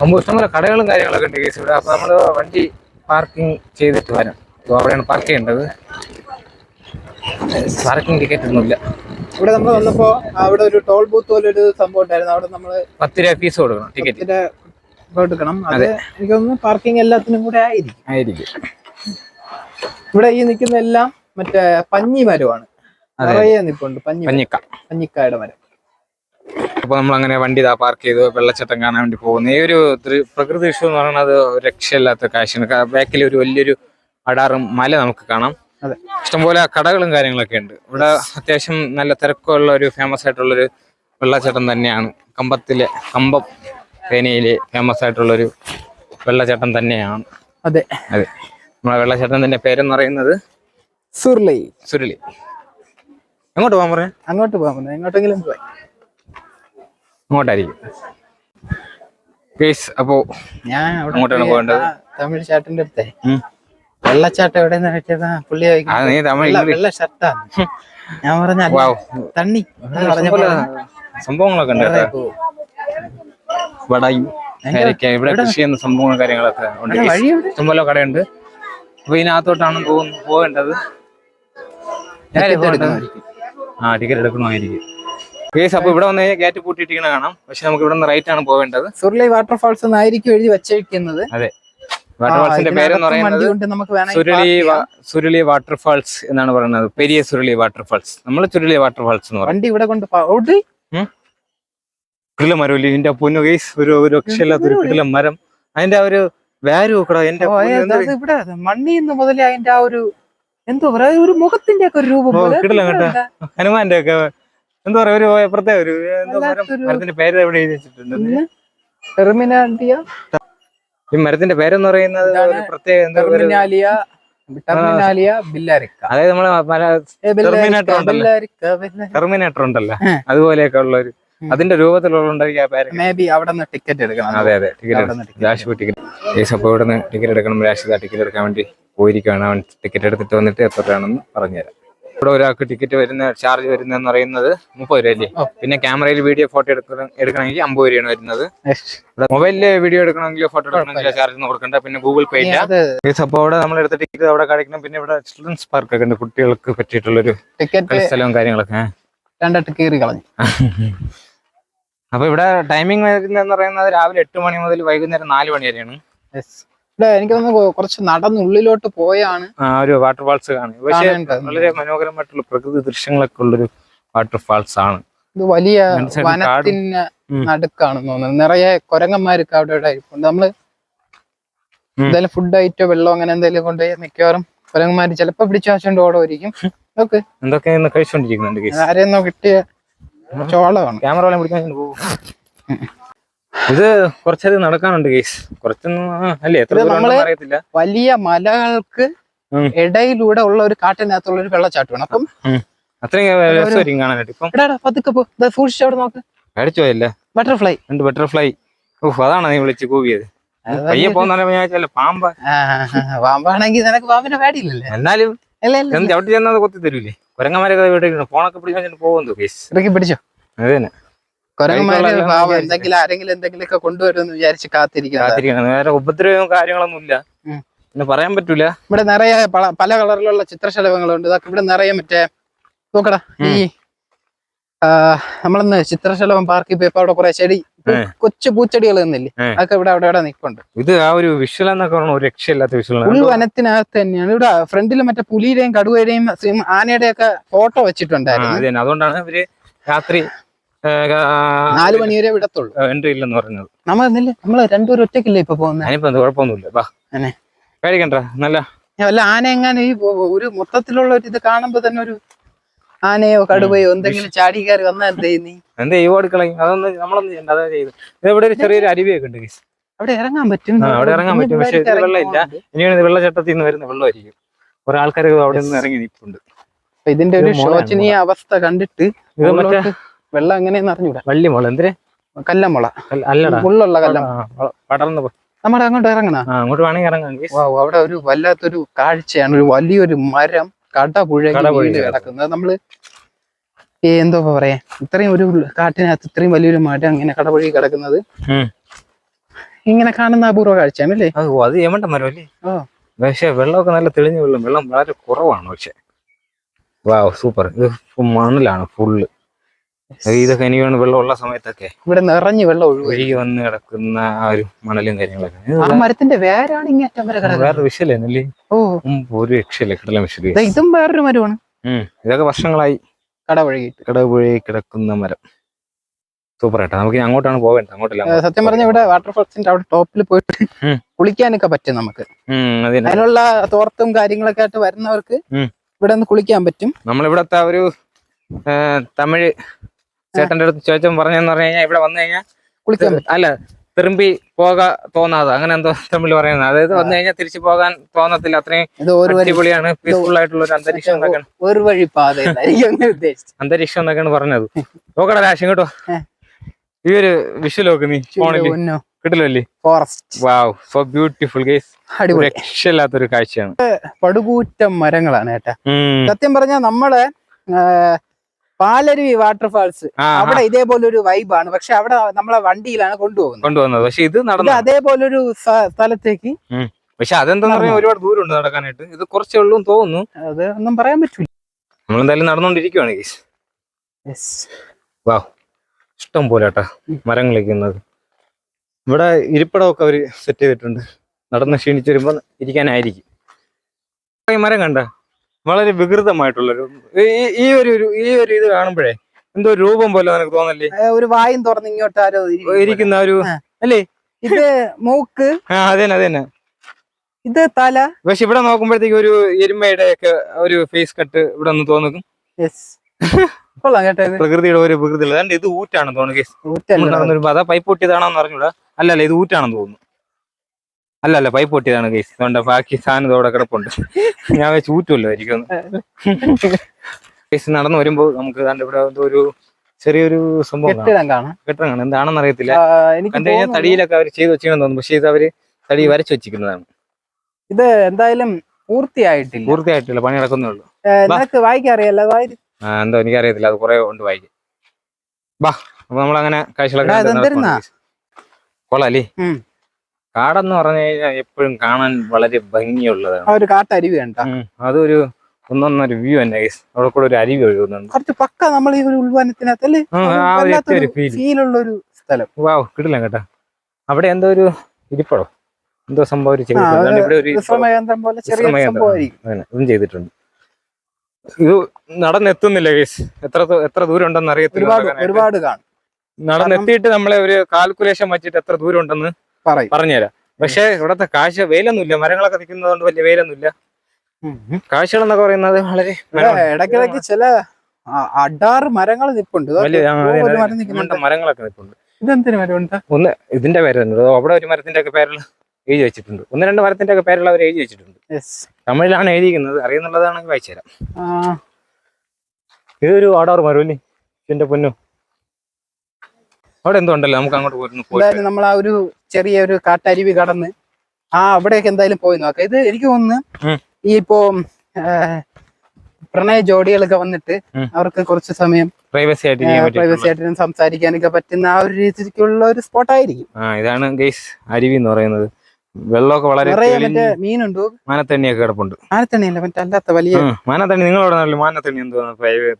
മുമ്പ് ഇഷ്ടംപോലെ കടകളും കാര്യങ്ങളൊക്കെ ഉണ്ട് കേസ് ഇവിടെ. അപ്പൊ നമ്മൾ വണ്ടി പാർക്കിംഗ് ചെയ്തിട്ട് വരാം. അപ്പൊ അവിടെയാണ് പാർക്ക് ചെയ്യേണ്ടത്. പാർക്കിംഗ് ടിക്കറ്റ് ഒന്നുമില്ല. ഇവിടെ നമ്മൾ വന്നപ്പോൾ അവിടെ ഒരു ടോൾ ബൂത്ത് പോലെ ഒരു സംഭവം ഉണ്ടായിരുന്നു. അവിടെ നമ്മൾ പത്ത് രൂപ ഫീസ് കൊടുക്കണം ടിക്കറ്റ് കൊടുക്കണം. അതെ എനിക്ക് തോന്നുന്നു പാർക്കിംഗ് എല്ലാത്തിനും കൂടെ ആയിരിക്കും. ആയിരിക്കും. ഇവിടെ ഈ നിൽക്കുന്ന എല്ലാം മറ്റേ പഞ്ഞി മരമാണ്. നിറയെ പഞ്ഞി. പഞ്ഞിക്ക. പഞ്ഞിക്കായുടെ മരം. അപ്പൊ നമ്മൾ അങ്ങനെ വണ്ടി ഇതാ പാർക്ക് ചെയ്തു വെള്ളച്ചാട്ടം കാണാൻ വേണ്ടി പോകുന്നു. ഈ ഒരു പ്രകൃതി ദൃശ്യം എന്ന് പറയുന്നത് രക്ഷയില്ലാത്ത കാഴ്ചയാണ്. ബാക്കിൽ ഒരു വലിയൊരു അടാറും മല നമുക്ക് കാണാം. അതെ. ഇഷ്ടംപോലെ കടകളും കാര്യങ്ങളൊക്കെ ഉണ്ട്. ഇവിടെ അത്യാവശ്യം നല്ല തിരക്കുള്ള ഒരു ഫേമസ് ആയിട്ടുള്ള ഒരു വെള്ളച്ചാട്ടം തന്നെയാണ്. കമ്പത്തിലെ കമ്പം തേനയിലെ ഫേമസ് ആയിട്ടുള്ള ഒരു വെള്ളച്ചാട്ടം തന്നെയാണ്. അതെ. അതെ. നമ്മളെ വെള്ളച്ചാട്ടത്തിന്റെ പേരെന്ന് പറയുന്നത്? സുർലി. സുരുളി എങ്ങോട്ട് പോകാൻ പറയാം അങ്ങോട്ട് പോകാൻ പറഞ്ഞു. എങ്ങോട്ടെങ്കിലും പോയി. അങ്ങോട്ടായിരിക്കും. കേസ് അപ്പോ ഞാൻ അങ്ങോട്ടാണ് പോകേണ്ടത്? തമിഴ് ചാട്ടിന്റെ അടുത്തേ. വെള്ളച്ചാട്ടം എവിടെയെന്ന് വെച്ചാ പുള്ളി ചോദിക്കും, നീ തമിഴ് വെള്ള- ഇംഗ്ലീഷ്. ഷർട്ടാ ഞാൻ പറഞ്ഞ തണ്ണി. സംഭവങ്ങളൊക്കെ ഉണ്ട് കേട്ടോ. വടയും ഇവിടെ കൃഷി ചെയ്യുന്ന സംഭവങ്ങളും കാര്യങ്ങളൊക്കെ ഉണ്ട്. ഇഷ്ടംപോലെ കടയുണ്ട്. അപ്പൊ ഇതിനകത്തോട്ടാണ് പോകേണ്ടത്. ആ ടിക്കറ്റ് എടുക്കണമായിരിക്കും. കേസ് അപ്പൊ ഇവിടെ വന്ന് ഗേറ്റ് പൂട്ടിയിട്ടിങ്ങനെ കാണാം. പക്ഷെ നമുക്ക് ഇവിടെ നിന്ന് റൈറ്റ് ആണ് പോകേണ്ടത് സുർലൈ വാട്ടർഫാൾസ് എന്നായിരിക്കും എഴുതി വെച്ചിരിക്കുന്നത് അതെ. വാട്ടർഫാൾസിന്റെ പേരെന്ന് എന്ന് പറയുന്നത് സുരുളി സുരുളി വാട്ടർഫാൾസ് എന്നാണ് പറയുന്നത്. പെരിയ സുരുളി വാട്ടർഫാൾസ്. നമ്മൾ ചുരുളി വാട്ടർഫാൾസ് എന്ന് പറയും. വണ്ടി ഇവിടെ കൊണ്ട് കിടില മരം ഇതിന്റെ പൊന്നു കേസ്. ഒരു രക്ഷയില്ലാത്ത ഒരു കിടില മരം. അതിന്റെ ആ ഒരു വാല്യൂ എന്റെ ഇവിടെ? മണ്ണിന്ന് മുതലേ അതിന്റെ ആ ഒരു എന്തോ പറയാ ഒരു മുഖത്തിന്റെ ഒക്കെ ഒരു രൂപം. കിടിലം കേട്ടോ. ഹനുമാന്റെ ഒക്കെ എന്താ പറയാ ഒരു പ്രത്യേക ഒരു എന്താ മരം മരത്തിന്റെ പേര് എവിടെ എഴുതി വെച്ചിട്ടുണ്ട്? ടെർമിനാലിയ. ഈ മരത്തിന്റെ പേരെന്ന് പറയുന്നത് ഇതാണ് പ്രത്യേക എന്താ ഒരു ടെർമിനാലിയ ടെർമിനാലിയ ബില്ലാരിക്ക. അതായത് നമ്മളെ പല ഏ, ബില്ലാരിക്ക, ടെർമിനേറ്റർ ഉണ്ടല്ലോ. ബില്ലാരിക്ക, ബില്ലാരിക്ക. ടെർമിനേറ്റർ ഉണ്ടല്ലോ. അതുപോലെയൊക്കെ ഉള്ള ഒരു ഉം. അതിന്റെ രൂപത്തിലുള്ള ആ പേര്. മേബി അവിടെ നിന്ന് ടിക്കറ്റ് എടുക്കണം. അതെ അതെ ടിക്കറ്റ് ticket ടിക്കറ്റ് ഈ ടിക്കറ്റ്. എടുക്കണം. രാശി ടിക്കറ്റ് എടുക്കാൻ വേണ്ടി പോയിരിക്കുകയാണ്. അവൻ ടിക്കറ്റ് എടുത്തിട്ട് വന്നിട്ട് എത്ര രൂപയാണെന്ന് പറഞ്ഞുതരാം. ഇവിടെ ഒരാൾക്ക് ടിക്കറ്റ് വരുന്ന ചാർജ് വരുന്നതെന്ന് പറയുന്നത് മുപ്പത് രൂപ അല്ലേ പിന്നെ ക്യാമറയിൽ വീഡിയോ ഫോട്ടോ എടുക്കണം എടുക്കണമെങ്കിൽ അമ്പത് രൂപയാണ് വരുന്നത്. മൊബൈലിൽ മൊബൈലിൽ വീഡിയോ എടുക്കണമെങ്കിൽ ഫോട്ടോ എടുക്കണമെങ്കിൽ ചാർജ് ഒന്നും കൊടുക്കണ്ട. പിന്നെ ഗൂഗിൾ പേ ഇല്ല അപ്പോൾ അവിടെ നമ്മൾ എടുത്ത ടിക്കറ്റ് അവിടെ കാണിക്കണം. പിന്നെ ഇവിടെ ചിൽഡ്രൻസ് പാർക്ക് ഒക്കെ ഉണ്ട്. കുട്ടികൾക്ക് പറ്റിയിട്ടുള്ളൊരു ടിക്കറ്റ് സ്ഥലവും കാര്യങ്ങളൊക്കെ. രണ്ടിട്ട് കീറി കളഞ്ഞു. അപ്പൊ ഇവിടെ ടൈമിംഗ് വരുന്നതെന്ന് പറയുന്നത് രാവിലെ എട്ട് മണി മുതൽ വൈകുന്നേരം നാല് മണി വരെയാണ്. എനിക്ക് തോന്നുന്നു കുറച്ച് നടന്നുള്ളിലോട്ട് പോയാണ്. ആ ഒരു വാട്ടർഫാൾസ് കാണും. പക്ഷേ. വളരെ മനോഹരമായിട്ടുള്ള പ്രകൃതി ദൃശ്യങ്ങളൊക്കെ ഉള്ളൊരു വാട്ടർഫാൾസ് ആണ്. ഇത് വലിയ വനത്തിന്റെ വനത്തിന് നടുക്കാണെന്ന് തോന്നുന്നു. നിറയെ കൊരങ്ങന്മാർക്ക് അവിടെ ഇവിടെ ഇരിപ്പുണ്ട്. നമ്മൾ എന്തായാലും ഫുഡ് ഐറ്റോ വെള്ളം അങ്ങനെ എന്തെങ്കിലും കൊണ്ടുപോയി മിക്കവാറും കൊരങ്ങന്മാർ ചിലപ്പോ പിടിച്ചു വെച്ചോണ്ട് ഓടുമായിരിക്കും. ഓക്കെ എന്തൊക്കെ കേസ് ആരെയെന്നോ കിട്ടിയ ചോളമാണ്. ക്യാമറ പിടിക്കാൻ പോകും ഇത് കുറച്ചത് നടക്കാനുണ്ട് കേസ് കുറച്ചൊന്നും അല്ലേ? എത്ര അറിയത്തില്ല. വലിയ മലകൾക്ക് ഇടയിലൂടെ ഉള്ള ഒരു കാട്ടിനകത്തുള്ള ഒരു വെള്ളച്ചാട്ടമാണ്. അപ്പം അത്രയും കാണാനായിട്ട്. ഇപ്പം പതുക്കെ പോ. ദാ അവിടെ നോക്ക്. അടിച്ചു പോയല്ലേ? ബട്ടർഫ്ലൈ രണ്ട് ബട്ടർഫ്ലൈ ഓഹ് അതാണ് നീ വിളിച്ച് കൂവിയത്. പയ്യെ പോകുന്ന പാമ്പ? പാമ്പാണെങ്കിൽ നിനക്ക് പാമ്പിനെ പേടിയില്ലല്ലേ? എന്നാലും ചവിട്ടി ചെന്നത് കൊത്തി തരൂലേ? കുരങ്ങന്മാരൊക്കെ വീട്ടിൽ പോണൊക്കെ പിടിച്ചു പോകുന്നു കേസ് ഇടയ്ക്ക് പിടിച്ചോ? അത് തന്നെ. കുരങ്ങന്മാര് പാവം എന്തെങ്കിലും ആരെങ്കിലും എന്തെങ്കിലുമൊക്കെ കൊണ്ടുവരുമെന്ന് വിചാരിച്ച് കാത്തിരിക്കുന്നത്. കാത്തിരിക്കണം വേറെ ഉപദ്രവവും കാര്യങ്ങളൊന്നും ഇല്ല. പിന്നെ പറയാൻ പറ്റൂല. ഇവിടെ നിറയെ പല- പല കളറിലുള്ള ചിത്രശലഭങ്ങളുണ്ട്. ഇതൊക്കെ ഇവിടെ നിറയെ മറ്റേ നോക്കടാ ഈ ആ, നമ്മളിന്ന് ചിത്രശലഭം പാർക്കിൽ പോയപ്പോ അവിടെ കുറെ ചെടി പൂ-. കൊച്ചു പൂച്ചെടികൾ നിന്നില്ലേ? ഏ. അതൊക്കെ ഇവിടെ അവിടെ ഇവിടെ നിൽപ്പുണ്ട്. ഇത് ആ ഒരു വിഷ്വൽ എന്നൊക്കെ പറഞ്ഞ ഒരു രക്ഷയില്ലാത്ത ഉൾ വനത്തിനകത്ത് തന്നെയാണ്. ഇവിടെ ഫ്രണ്ടിൽ മറ്റേ പുലിയുടെയും കടുവയുടെയും സിം- ആനയുടെയും ഒക്കെ ഫോട്ടോ വെച്ചിട്ടുണ്ടായിരുന്നു. അത് അതുകൊണ്ടാണ് ഇവർ രാത്രി നാല് മണി വരെ വിടത്തുള്ളൂ എൻട്രി ഇല്ലെന്ന് പറഞ്ഞത്. നമ്മൾ എന്നില്ലേ നമ്മൾ രണ്ടുപേരും ഒറ്റക്കില്ലേ ഇപ്പൊ പോകുന്നത് കുഴപ്പമൊന്നുമില്ല. ബാ അനെ. പേടിക്കണ്ട നല്ല. വല്ല ആന എങ്ങനെ ഈ ഒരു മൊത്തത്തിലുള്ള ഒരു ഇത് കാണുമ്പോ തന്നെ ഒരു ആനയോ കടുവയോ എന്തെങ്കിലും ചാടി കയറി വന്നാ എന്ത് ചെയ്യും നീ എന്താ ഈ ഓടിക്കളയും അതൊന്നും നമ്മളൊന്നും ചെയ്യണ്ട അതാ ചെയ്ത്. ഇവിടെ ഒരു ചെറിയൊരു അരുവിയൊക്കെ ഉണ്ട്. അവിടെ ഇറങ്ങാൻ പറ്റും. അവിടെ ഇറങ്ങാൻ പറ്റും. പക്ഷേ വെള്ളമില്ല. ഇനിയാണ് ഇത് വെള്ളച്ചട്ടത്തിൽ നിന്ന് വരുന്ന വെള്ളമായിരിക്കും. കുറെ ആൾക്കാർ അവിടെ നിന്ന് ഇറങ്ങി നിൽപ്പുണ്ട്. ഇതിന്റെ ഒരു ശോചനീയ അവസ്ഥ കണ്ടിട്ട് ഇത് മറ്റേ വെള്ളം എങ്ങനെയെന്ന് അറിഞ്ഞൂടാ. വള്ളി മുള എന്തിനെ? കല്ലമുള മുള്ളുള്ള കല്ലം ആ, നമ്മുടെ അങ്ങോട്ട് ഇറങ്ങണ? അങ്ങോട്ട് വേണമെങ്കിൽ ഇറങ്ങാം അവിടെ ഒരു വല്ലാത്തൊരു കാഴ്ചയാണ്. ഒരു വലിയൊരു മരം കടപുഴകി കിടക്കുന്നത്. നമ്മൾ എന്തോ പറയാ? ഇത്രയും ഒരു കാട്ടിനകത്ത് ഇത്രയും വലിയൊരു മരം ഇങ്ങനെ കടപുഴകി കിടക്കുന്നത്. ഇങ്ങനെ കാണുന്ന അപൂർവ കാഴ്ചയാണ് അല്ലേ അത് ഏമണ്ട മരം അല്ലേ പക്ഷെ വെള്ളമൊക്കെ നല്ല തെളിഞ്ഞ വെള്ളം. വെള്ളം വളരെ കുറവാണ് പക്ഷെ. സൂപ്പർ. ഇത് മണലാണ് ഫുള്ള്. ഇതൊക്കെ എനിക്ക് വെള്ളമുള്ള സമയത്തൊക്കെ. ഇവിടെ നിറഞ്ഞു വെള്ളം ഒഴുകും. വന്ന് കിടക്കുന്ന ആ ഒരു മണലും കാര്യങ്ങളൊക്കെ. മരത്തിന്റെ വേരാണ് ഇങ്ങനെ അറ്റം വരെ വേറെ വിഷയല്ലേ ഓ. ഒരു രക്ഷയില്ല കിടല വിഷയം ഇതും വേറൊരു മരമാണ്. ഇതൊക്കെ വർഷങ്ങളായി കട കടപുഴകി കിടക്കുന്ന മരം. സൂപ്പർ ആയിട്ടാ നമുക്ക് അങ്ങോട്ടാണ് പോവേണ്ടത് അങ്ങോട്ടില്ല സത്യം പറഞ്ഞ ഇവിടെ വാട്ടർഫോൾസിന്റെ അവിടെ ടോപ്പിൽ പോയിട്ട്. കുളിക്കാനൊക്കെ പറ്റും നമുക്ക്. അതിനുള്ള തോർത്തും കാര്യങ്ങളൊക്കെ ആയിട്ട് വരുന്നവർക്ക്. ഇവിടെ നിന്ന് കുളിക്കാൻ പറ്റും. നമ്മളിവിടത്തെ ഒരു തമിഴ് ചേട്ടന്റെ അടുത്ത് ചോദിച്ചപ്പോൾ പറഞ്ഞെന്ന് പറഞ്ഞു കഴിഞ്ഞാൽ ഇവിടെ വന്നു കഴിഞ്ഞാൽ കുളിക്കാൻ അല്ല തിരുമ്പി പോകാ തോന്നാതെ അങ്ങനെ എന്തോ തമ്മിൽ പറയുന്നത്. അതായത് വന്നു കഴിഞ്ഞാൽ തിരിച്ചു പോകാൻ തോന്നത്തില്ല. അത്രയും അടിപൊളിയാണ് പീസ്ഫുൾ ആയിട്ടുള്ള ഒരു അന്തരീക്ഷം എന്നൊക്കെയാണ്. ഒരു വഴി പാത അന്തരീക്ഷം എന്നൊക്കെയാണ് പറഞ്ഞത്. നോക്കടാ രാശം കേട്ടോ. ഈ ഒരു വിഷുലോക്ക് നീ ഫോണിൽ കിട്ടില്ലല്ലേ forest. Wow so beautiful guys രക്ഷയില്ലാത്തൊരു കാഴ്ചയാണ്. പടുകൂറ്റം മരങ്ങളാണ് കേട്ടാ. സത്യം പറഞ്ഞാൽ നമ്മളെ പാലരുവി വാട്ടർഫാൾസ്. അവിടെ ഇതേപോലെ ഒരു വൈബാണ് പക്ഷെ അവിടെ നമ്മളെ വണ്ടിയിലാണ് കൊണ്ടുപോകുന്നത്. കൊണ്ടുപോകുന്നത്. പക്ഷെ ഇത് നടന്നു. അതേപോലൊരു ഒരു സ്ഥലത്തേക്ക് പക്ഷെ അതെന്താന്ന് പറഞ്ഞാൽ ഒരുപാട് ദൂരമുണ്ട് നടക്കാനായിട്ട്. ഇത് കുറച്ചേ ഉള്ളൂ തോന്നുന്നു. അത് ഒന്നും പറയാൻ പറ്റൂല. നമ്മളെന്തായാലും നടന്നുകൊണ്ടിരിക്കുവാണ് ഇഷ്ടം പോലെ മരങ്ങൾ നിൽക്കുന്നത് ഇവിടെ ഇരിപ്പിടമൊക്കെ അവർ സെറ്റ് ചെയ്തിട്ടുണ്ട്. നടന്ന് ക്ഷീണിച്ചു വരുമ്പോൾ ഇരിക്കാനായിരിക്കും. ഈ മരം കണ്ട? വളരെ വികൃതമായിട്ടുള്ളൊരു ഈ- ഒരു ഈ ഒരു ഇത് കാണുമ്പോഴേ എന്തോ രൂപം പോലെ നിനക്ക് തോന്നല്ലേ? ഒരു വായും തുറന്ന് ഇങ്ങോട്ട് ആരോ ഇരിക്കുന്ന ഒരു അല്ലേ? ഇത് മൂക്ക്. ആ അതന്നെ അതന്നെ. ഇത് തല. പക്ഷെ ഇവിടെ നോക്കുമ്പോഴത്തേക്ക് ഒരു എരുമയുടെ ഒക്കെ ഒരു ഫേസ് കട്ട് ഇവിടെ ഒന്ന് തോന്നും യെസ് കൊള്ളാം കേട്ടോ പ്രകൃതിയുടെ ഒരു വികൃതി അതാണ്ട് ഇത് ഊറ്റാണെന്ന് തോന്നുന്നു കേസ് അതാ പൈപ്പ് പൊട്ടിയതാണോന്ന് അറിഞ്ഞൂടാ. അല്ലല്ല ഇത് ഊറ്റാണെന്ന് തോന്നുന്നു. അല്ല അല്ല പൈപ്പ് പൊട്ടിയതാണ് കേസ് അതുകൊണ്ട് ബാക്കി സാധനം ഇതോടെ കിടപ്പുണ്ട്. ഞാൻ വെച്ച് ഊറ്റുമല്ലോ ആയിരിക്കും. കേസ് നടന്നു വരുമ്പോ നമുക്ക് ദാണ്ട് ഇവിടെ എന്തോ ഒരു ചെറിയൊരു സംഭവം കെട്ടിടങ്ങാണ് കെട്ടിടം കാണാം. കെട്ടിടം കാണാം. എന്താണെന്ന് അറിയത്തില്ല. കണ്ടു കഴിഞ്ഞാൽ തടിയിലൊക്കെ അവർ ചെയ്ത് വെച്ചിരുന്നു തോന്നുന്നു. പക്ഷേ ഇത് അവർ തടി വരച്ചു വെച്ചിരിക്കുന്നതാണ്. ഇത് എന്തായാലും പൂർത്തിയായിട്ടില്ല. പൂർത്തിയായിട്ടില്ല. പണി നടക്കുന്നേ ഉള്ളൂ. നിനക്ക് വായിക്കാൻ അറിയാലോ? ആ, എന്തോ എനിക്കറിയത്തില്ല. അത് കുറെ ഉണ്ട് വായിക്കും. ബാ അപ്പൊ നമ്മളങ്ങനെ കാഴ്ചകളൊക്കെ കൊള്ളാലേ കണ്ട് കാടെന്ന് പറഞ്ഞു കഴിഞ്ഞാൽ എപ്പോഴും കാണാൻ വളരെ ഭംഗിയുള്ളതാണ്. ആ ഒരു കാട്ടരുവി കണ്ട. ഉം. അതൊരു ഒന്നൊന്നൊരു വ്യൂ തന്നെ guys. അവിടെ കൂടെ ഒരു അരുവി ഒഴുകുന്നുണ്ട്. കുറച്ച് പക്ക നമ്മൾ ഈ ഒരു ഉൾവനത്തിനകത്ത് അല്ലേ ആ, ആ ഒരു ഒരു feel. ഫീലുള്ള ഒരു സ്ഥലം. വാവ് കേട്ടാ. അവിടെ എന്തോ ഒരു ഇരിപ്പടോ? എന്തോ സംഭവം ഒരു ആ, ചെയ്തിട്ടുണ്ട്. ഇവിടെ ഒരു ഇരിപ്പടം. വിശ്രമകേന്ദ്രം പോലെ ചെറിയ വിശ്രമകേന്ദ്രം. സംഭവമായിരിക്കും. അങ്ങനെ ഇതും ചെയ്തിട്ടുണ്ട്. ഇത് നടന്നെത്തുന്നില്ല കേസ് എത്ര ദൂ- എത്ര ദൂരം ഉണ്ടെന്ന് അറിയത്തില്ല. ഒരുപാട് നടക്കാനായിട്ട്. ഒരുപാട് കാണും. നടന്നെത്തിയിട്ട് നമ്മളെ ഒരു കാൽക്കുലേഷൻ വെച്ചിട്ട് എത്ര ദൂരം ഉണ്ടെന്ന് പറയും. പറഞ്ഞുതരാം. പക്ഷെ ഇവിടത്തെ കാഴ്ച വെയിലൊന്നുമില്ല. മരങ്ങളൊക്കെ നിൽക്കുന്നതുകൊണ്ട് വലിയ വെയിലൊന്നുമില്ല. കാഴ്ചകൾ എന്നൊക്കെ പറയുന്നത് വളരെ ഇടയ്ക്കിടയ്ക്ക് ചില അടാറ് മരങ്ങൾ നിപ്പുണ്ട് മരങ്ങളൊക്കെ നിൽപ്പുണ്ട്. ഇതെന്തിനു മരമുണ്ട്? ഒന്ന് ഇതിന്റെ പേര് തന്നെ അവിടെ ഒരു മരത്തിന്റെ ഒക്കെ പേരിൽ എഴുതി വെച്ചിട്ടുണ്ട്. ഒന്ന് രണ്ട് മരത്തിന്റെ ഒക്കെ പേരിൽ അവർ എഴുതി വെച്ചിട്ടുണ്ട്. തമിഴിലാണ് എഴുതിയിരിക്കുന്നത്. അറിയുന്നുള്ളതാണെങ്കിൽ വായിച്ചു തരാം. ഇതൊരു ആടാറ് മരം അല്ലേ? എന്റെ പൊന്നു? അവിടെ എന്തോ ഉണ്ടല്ലോ. നമുക്ക് അങ്ങോട്ട് പോയിരുന്നു നമ്മൾ ആ ഒരു ചെറിയ ഒരു കാട്ടരുവി കടന്ന് ആ അവിടെയൊക്കെ എന്തായാലും പോയി നോക്കാം. ഇത് എനിക്ക് തോന്നുന്നു ഈ ഇപ്പോ പ്രണയ ജോഡികളൊക്കെ വന്നിട്ട് അവർക്ക് കുറച്ച് സമയം പ്രൈവസി ആയിട്ട് പ്രൈവസി ആയിട്ട് സംസാരിക്കാനൊക്കെ പറ്റുന്ന ആ ഒരു രീതിക്കുള്ള ഒരു സ്പോട്ടായിരിക്കും. ആ ഇതാണ് ഗൈസ് അരുവി എന്ന് പറയുന്നത്. വെള്ളമൊക്കെ വളരെ മറ്റേ മീനുണ്ടോ? മാനത്തണ്ണിയൊക്കെ കിടപ്പുണ്ട്. മാനത്തണ്ണിയല്ല മറ്റേ അല്ലാത്ത വലിയ. മാനത്തണ്ണി. നിങ്ങളവിടെ നല്ല മാനത്തണ്ണി എന്തോ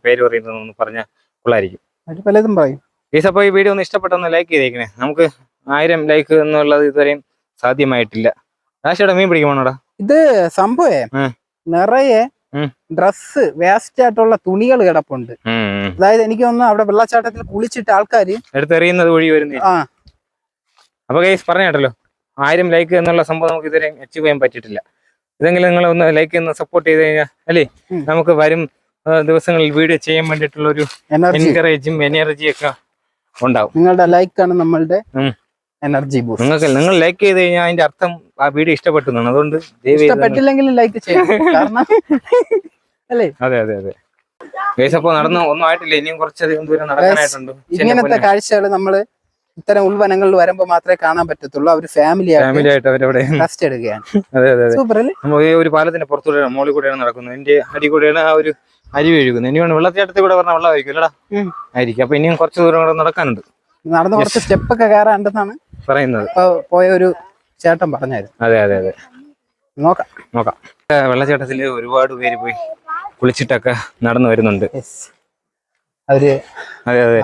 പേര് പറയുന്നത് പറഞ്ഞ പറഞ്ഞാൽ കൊള്ളായിരിക്കും പലതും പറയും. ഗൈസ് അപ്പോൾ ഈ വീഡിയോ ഒന്ന് ഇഷ്ടപ്പെട്ടൊന്ന് ലൈക്ക് ചെയ്തേക്കണേ. നമുക്ക് ആയിരം ലൈക്ക് എന്നുള്ളത് ഇതുവരെയും സാധ്യമായിട്ടില്ല. ആശയുടെ മീൻ പിടിക്കുമ്പോണോടാ ഇത് സംഭവേ നിറയെ ഡ്രസ് വേസ്റ്റ് ആയിട്ടുള്ള തുണികൾ കിടപ്പുണ്ട്. അതായത് എനിക്ക് തോന്നുന്നു അവിടെ വെള്ളച്ചാട്ടത്തിൽ കുളിച്ചിട്ട് ആൾക്കാര് എടുത്തെറിയുന്നത് വഴി വരുന്നു. ആ. അപ്പൊ ഗൈസ് പറഞ്ഞ കേട്ടല്ലോ. ആയിരം ലൈക്ക് എന്നുള്ള സംഭവം നമുക്ക് ഇതുവരെ അച്ചീവ് ചെയ്യാൻ പറ്റിയിട്ടില്ല. ഇതെങ്കിലും നിങ്ങൾ ഒന്ന് ലൈക്ക് ഒന്ന് സപ്പോർട്ട് ചെയ്ത് കഴിഞ്ഞാൽ അല്ലേ? നമുക്ക് വരും ദിവസങ്ങളിൽ വീഡിയോ ചെയ്യാൻ വേണ്ടിയിട്ടുള്ള ഒരു എൻകറേജും എനർജിയും ഒക്കെ ഉണ്ടാവും. നിങ്ങളുടെ ലൈക്കാണ് നമ്മളുടെ. എനർജി ബൂസ്റ്റ് നിങ്ങൾക്ക് നിങ്ങൾ ലൈക്ക് ചെയ്ത് കഴിഞ്ഞാൽ അതിന്റെ അർത്ഥം ആ വീഡിയോ ഇഷ്ടപ്പെട്ടു എന്നാണ് അതുകൊണ്ട് ദയവ് ചെയ്ത് ഇഷ്ടപ്പെട്ടില്ലെങ്കിലും ലൈക്ക് കാരണം അല്ലേ? അതെ അതെ അതെ. ഗൈസ് അപ്പൊ നടന്ന് ഒന്നും ആയിട്ടില്ല. ഇനിയും കുറച്ചധികം ദൂരം നടക്കാനായിട്ടുണ്ട്. ഇങ്ങനത്തെ കാഴ്ചകൾ നമ്മൾ ഇത്തരം ഉൾവനങ്ങളിൽ വരുമ്പോ മാത്രമേ കാണാൻ പറ്റത്തുള്ളൂ. അവർ ഫാമിലി ആയിട്ട് ഫാമിലി ആയിട്ട് അവരവിടെ റെസ്റ്റ് എടുക്കുകയാണ്. അതെ അതെ അതെ. സൂപ്പർ അല്ലേ? നമ്മൾ ഈ ഒരു പാലത്തിന്റെ പുറത്തൂടെ മോളി കൂടെയാണ് നടക്കുന്നത്. എന്റെ അടി കൂടെയാണ് ആ ഒരു അരി ഒഴുകുന്നത് ഇനി വേണം വെള്ളത്തിനടുത്ത് കൂടെ പറഞ്ഞാൽ വെള്ളമായിരിക്കും അല്ലടാ. ഉം. ആയിരിക്കും. അപ്പൊ ഇനിയും കുറച്ച് ദൂരം കൂടെ നടക്കാനുണ്ട്. നടന്ന് കുറച്ച് സ്റ്റെപ്പ് ഒക്കെ കയറാണ്ടെന്നാണ് പറയുന്നത്. പോയ ഒരു ചേട്ടൻ പറഞ്ഞായിരുന്നു. അതെ അതെ അതെ. നോക്കാം. നോക്കാം. വെള്ളച്ചേട്ടത്തിൽ ഒരുപാട് പേര് പോയി കുളിച്ചിട്ടൊക്കെ നടന്നു വരുന്നുണ്ട്. അവർ അതെ അതെ.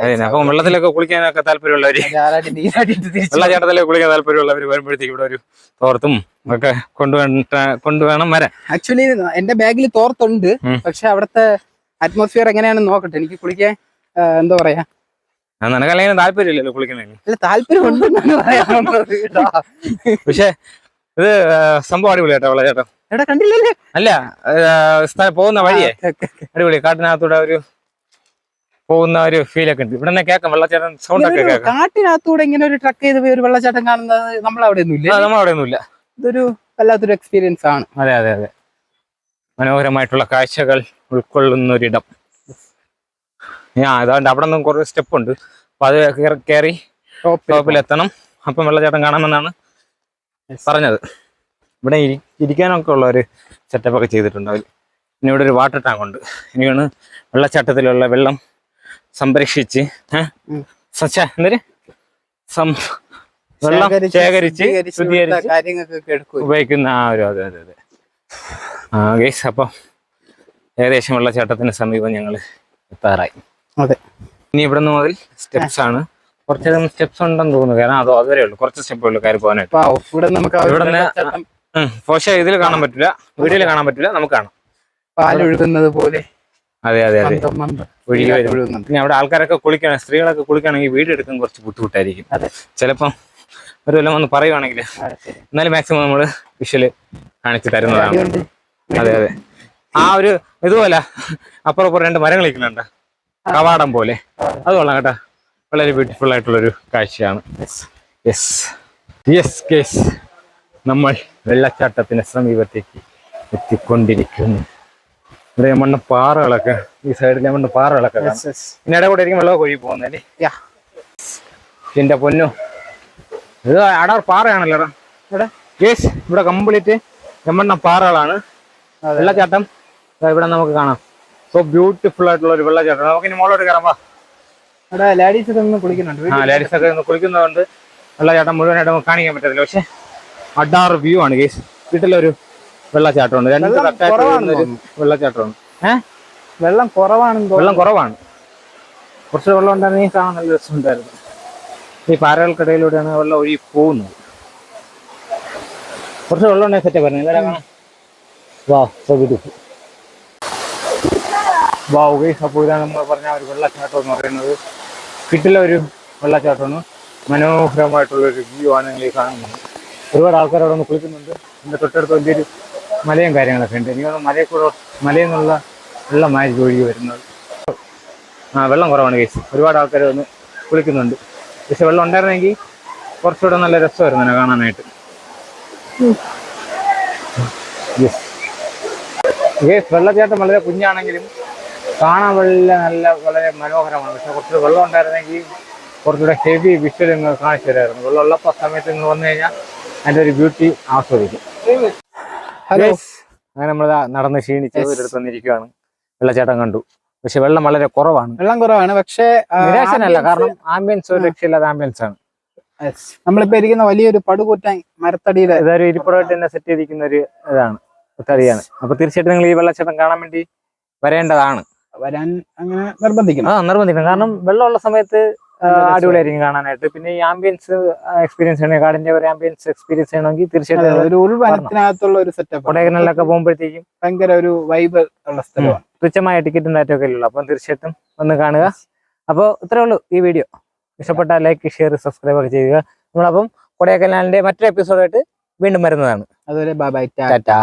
അതെ അപ്പം വെള്ളത്തിലൊക്കെ കുളിക്കാനൊക്കെ താല്പര്യമുള്ളവര് വെള്ളച്ചാട്ടത്തിലൊക്കെ കുളിക്കാൻ താല്പര്യമുള്ളവർ വരുമ്പോഴത്തേക്ക് ഇവിടെ ഒരു തോർത്തും ഒക്കെ കൊണ്ടുവേണ്ട കൊണ്ടുവേണം വരാൻ. ആക്ച്വലി എന്റെ ബാഗിൽ തോർത്തുണ്ട്. പക്ഷെ അവിടുത്തെ അറ്റ്മോസ്ഫിയർ എങ്ങനെയാണെന്ന് നോക്കട്ടെ. എനിക്ക് കുളിക്കാൻ എന്താ പറയാ നിനക്കല്ലെങ്കിൽ താല്പര്യമില്ലല്ലോ കുളിക്കുന്നതിന്. അല്ല താല്പര്യം ഉണ്ടെന്നാണ്. പക്ഷെ ഇത് സംഭവം അടിപൊളി കേട്ടോ. വെള്ളച്ചാട്ടം എടാ കണ്ടില്ലല്ലേ? അല്ല പോകുന്ന വഴിയെ. അടിപൊളി കാട്ടിനകത്തൂടെ ഒരു പോകുന്ന ഒരു ഫീൽ ഒക്കെ ഉണ്ട്. ഇവിടെ തന്നെ കേൾക്കാം വെള്ളച്ചാട്ടം സൗണ്ട് ഒക്കെ കേൾക്കാം. കാട്ടിനകത്തൂടെ ഇങ്ങനെ ഒരു ട്രക്ക് ചെയ്ത് ഒരു വെള്ളച്ചാട്ടം കാണുന്നത് നമ്മളവിടെ ഒന്നും ഇല്ല നമ്മളവിടെ ഒന്നുമില്ല ഇതൊരു വല്ലാത്തൊരു എക്സ്പീരിയൻസ് ആണ്. അതെ അതെ അതെ. മനോഹരമായിട്ടുള്ള കാഴ്ചകൾ ഉൾക്കൊള്ളുന്ന ഒരിടം ഞാൻ അതുകൊണ്ട് അവിടെ നിന്നും കുറേ സ്റ്റെപ്പ് ഉണ്ട് അപ്പൊ അത് കയറി ടോപ്പിലെത്തണം. അപ്പം വെള്ളച്ചാട്ടം കാണാമെന്നാണ് പറഞ്ഞത്. ഇവിടെ ഇരിക്കാനൊക്കെ ഉള്ള ഒരു സെറ്റപ്പ് ഒക്കെ ചെയ്തിട്ടുണ്ട് അവർ പിന്നെ ഇവിടെ ഒരു വാട്ടർ ടാങ്ക് ഉണ്ട്. ഇനിയാണ് വെള്ളച്ചാട്ടത്തിലുള്ള വെള്ളം സംരക്ഷിച്ച്. സച്ച എന്തൊരു? സം വെള്ളം ശേഖരിച്ച് ഉപയോഗിക്കുന്ന ആ ഒരു അതെ അതെ അതെ. ആ ഗൈസ് അപ്പം ഏകദേശം വെള്ളച്ചാട്ടത്തിന് സമീപം ഞങ്ങൾ എത്താറായി. അതെ. ഇനി ഇവിടെ നിന്ന് മുതൽ സ്റ്റെപ്സ് ആണ്. കുറച്ചധികം സ്റ്റെപ്സ് ഉണ്ടെന്ന് തോന്നുന്നു. കാരണം അതോ അതുവരെ ഉള്ളൂ. കുറച്ച് സ്റ്റെപ്പേ ഉള്ളൂ കയറി പോകാനായിട്ട്. നമുക്ക് ഇവിടെ നമുക്ക്. പക്ഷേ ഇതിൽ കാണാൻ പറ്റില്ല. വീഡിയോയിൽ കാണാൻ പറ്റില്ല. നമുക്ക് കാണാം. പാലൊഴുകുന്നത് പോലെ അതെ അതെ അതെ. ഒഴുകി വരും. പിന്നെ അവിടെ ആൾക്കാരൊക്കെ കുളിക്കണം. സ്ത്രീകളൊക്കെ കുളിക്കുകയാണെങ്കിൽ വീട് എടുക്കാൻ കുറച്ച് ബുദ്ധിമുട്ടായിരിക്കും. ചിലപ്പം ഒരു വല്ലതും ഒന്ന് പറയുവാണെങ്കിൽ എന്നാലും മാക്സിമം നമ്മൾ വിഷ്വൽ കാണിച്ചു തരുന്നതാണ്. അതെ അതെ. ആ ഒരു ഇതുപോലെ അപ്പുറം അപ്പുറം രണ്ട് മരങ്ങൾ നിൽക്കുന്നുണ്ട് കവാടം പോലെ. അത് കൊള്ളാം കേട്ടോ. വളരെ ബ്യൂട്ടിഫുൾ ആയിട്ടുള്ളൊരു കാഴ്ചയാണ്. യെസ് യെസ് കേസ് നമ്മൾ വെള്ളച്ചാട്ടത്തിന് സമീപത്തേക്ക് എത്തിക്കൊണ്ടിരിക്കുന്നു. ഇവിടെ മണ്ണ പാറകളൊക്കെ ഈ സൈഡിലെ മണ്ണ പാറകളൊക്കെ. പിന്നെ ഇടകൂടെ ആയിരിക്കും വെള്ളം ഒഴുകി പോകുന്നല്ലേ എന്റെ പൊന്നു. ഇത് അടാർ പാറയാണല്ലോ ഇവിടെ യെസ് ഇവിടെ കംപ്ലീറ്റ് എമ്മണ്ണ പാറകളാണ്. വെള്ളച്ചാട്ടം. ഇവിടെ നമുക്ക് കാണാം. സോ ബ്യൂട്ടിഫുൾ ആയിട്ടുള്ള ഒരു വെള്ളച്ചാട്ടം നമുക്ക് ഇനി മുകളോട്ട് കയറാം വാ. ഇവിടെ ലേഡീസ് ഒക്കെ കുളിക്കുന്നുണ്ട് ആ ലേഡീസ് ഒക്കെ ഒന്ന് കുളിക്കുന്നതുകൊണ്ട് വെള്ളച്ചാട്ടം മുഴുവനായിട്ട് നമുക്ക് കാണിക്കാൻ പറ്റത്തില്ല. പക്ഷെ അഡാർ വ്യൂ ആണ് കേസ് വീട്ടിലൊരു വെള്ളച്ചാട്ടമുണ്ട് രണ്ട് വെള്ളച്ചാട്ടമുണ്ട് ഏഹ് വെള്ളം കുറവാണെന്ന് വെള്ളം കുറവാണ്. കുറച്ച് വെള്ളം ഉണ്ടായിരുന്നെങ്കിൽ കാണാൻ നല്ല രസമുണ്ടായിരുന്നു. ഈ പാറകൾക്കിടയിലൂടെയാണ് വെള്ളം ഒഴുകി പോകുന്നത്. കുറച്ച് വെള്ളം ഉണ്ടെങ്കിൽ സെറ്റ് പറഞ്ഞു എല്ലാവരും വാ സോ ബ്യൂട്ടിഫുൾ വാ ഗൈസ് അപ്പോൾ ഇതാണ് നമ്മൾ പറഞ്ഞ ഒരു വെള്ളച്ചാട്ടം എന്ന് പറയുന്നത്. കിട്ടില്ല ഒരു വെള്ളച്ചാട്ടമാണ്. മനോഹരമായിട്ടുള്ള ഒരു വ്യൂ ആണ് നിങ്ങൾ കാണുന്നത്. ഒരുപാട് ആൾക്കാർ അവിടെ നിന്ന് കുളിക്കുന്നുണ്ട്. എന്റെ തൊട്ടടുത്ത് വലിയൊരു മലയും കാര്യങ്ങളൊക്കെ ഉണ്ട്. എനിക്ക് മലയിൽ കൂടെ മലയിൽ നിന്നുള്ള വെള്ളമായിരിക്കും ഒഴുകി വരുന്നത്. ആ വെള്ളം കുറവാണ് കേസ് ഒരുപാട് ആൾക്കാർ വന്ന് കുളിക്കുന്നുണ്ട്. പക്ഷെ വെള്ളം ഉണ്ടായിരുന്നെങ്കിൽ കുറച്ചുകൂടെ നല്ല രസമായിരുന്നു എന്നെ കാണാനായിട്ട്. വെള്ളച്ചാട്ടം വളരെ കുഞ്ഞാണെങ്കിലും കാണാൻ വളരെ നല്ല വളരെ മനോഹരമാണ്. പക്ഷെ കുറച്ച് വെള്ളം ഉണ്ടായിരുന്നെങ്കിൽ കുറച്ചുകൂടെ ഹെവി വിഷ്വൽ നിങ്ങൾ കാണിച്ചു തരായിരുന്നു. വെള്ളം ഉള്ളപ്പോൾ സമയത്ത് നിങ്ങൾ വന്നു കഴിഞ്ഞാൽ അതിന്റെ ഒരു ബ്യൂട്ടി ആസ്വദിക്കും. ഹലോ അങ്ങനെ നമ്മൾ നടന്ന് ക്ഷീണിച്ച് ഒരിടത്ത് വന്നിരിക്കുകയാണ് വെള്ളച്ചാട്ടം കണ്ടു. പക്ഷെ വെള്ളം വളരെ കുറവാണ്. വെള്ളം കുറവാണ്. പക്ഷേ നിരാശനല്ല കാരണം ആംബിയൻസ് ഒരു രക്ഷയില്ലാത്ത ആംബിയൻസ് ആണ്. നമ്മളിപ്പോ ഇരിക്കുന്ന വലിയൊരു പടുകൂറ്റാൻ മരത്തടിയിലെ ഇതൊരു ഇരിപ്പുറമായിട്ട് തന്നെ സെറ്റ് ചെയ്തിരിക്കുന്ന ഒരു ഇതാണ് തടിയാണ് അപ്പൊ തീർച്ചയായിട്ടും നിങ്ങൾ ഈ വെള്ളച്ചാട്ടം കാണാൻ വേണ്ടി വരേണ്ടതാണ്. വരാൻ അങ്ങനെ നിർബന്ധിക്കണം ആ നിർബന്ധിക്കണം കാരണം വെള്ളമുള്ള സമയത്ത് അടിപൊളിയായിരിക്കും കാണാനായിട്ട്. പിന്നെ ഈ ആംബിയൻസ് എക്സ്പീരിയൻസ് ചെയ്യണമെങ്കിൽ കാടിന്റെ ഒരു ആംബിയൻസ് എക്സ്പീരിയൻസ് ചെയ്യണമെങ്കിൽ തീർച്ചയായിട്ടും ഒരു ഉൾവനത്തിനകത്തുള്ള ഒരു സെറ്റപ്പ് കൊടൈക്കനാലിലൊക്കെ പോകുമ്പോഴത്തേക്കും ഭയങ്കര ഒരു വൈബ് ഉള്ള സ്ഥലമാണ്. തുച്ഛമായ ടിക്കറ്റും ഡാറ്റൊക്കെ ഇല്ലല്ലോ. അപ്പം തീർച്ചയായിട്ടും ഒന്ന് കാണുക. അപ്പോൾ ഇത്രേ ഉള്ളൂ ഈ വീഡിയോ ഇഷ്ടപ്പെട്ട ലൈക്ക് ഷെയർ സബ്സ്ക്രൈബ് ഒക്കെ ചെയ്യുക. നമ്മളപ്പം കൊടൈക്കനാലിന്റെ മറ്റൊരു എപ്പിസോഡായിട്ട് വീണ്ടും വരുന്നതാണ്. അതുവരെ ബൈ ബൈ ടാറ്റാ